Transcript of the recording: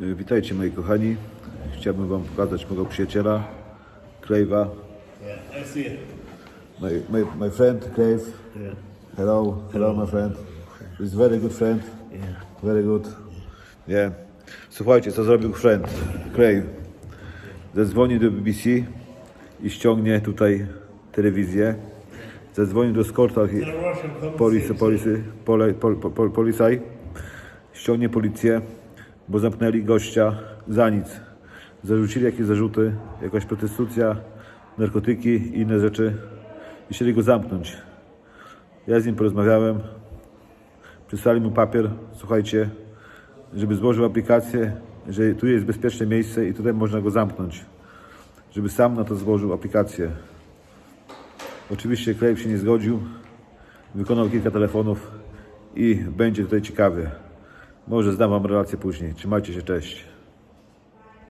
Y, Witajcie moi kochani. Chciałbym Wam pokazać mojego przyjaciela, Crave'a. Yeah, I see it. My, my, my friend Crave. Yeah. Hello, hello my friend. He's very good friend. Yeah. Very good. Yeah. Słuchajcie, co zrobił friend, Crave. Zadzwoni do BBC i ściągnie tutaj telewizję. Zadzwoni do Skorta Policy, policy, pole, pol, pol, pol, policaj. Ściągnie policję, bo zamknęli gościa za nic. Zarzucili jakieś zarzuty, jakaś prostytucja, narkotyki i inne rzeczy. I chcieli go zamknąć. Ja z nim porozmawiałem. Przysłali mu papier, słuchajcie, żeby złożył aplikację, że tu jest bezpieczne miejsce i tutaj można go zamknąć. Żeby sam na to złożył aplikację. Oczywiście Klejp się nie zgodził. Wykonał kilka telefonów i będzie tutaj ciekawie. Może zdam Wam relację później. Trzymajcie się, cześć.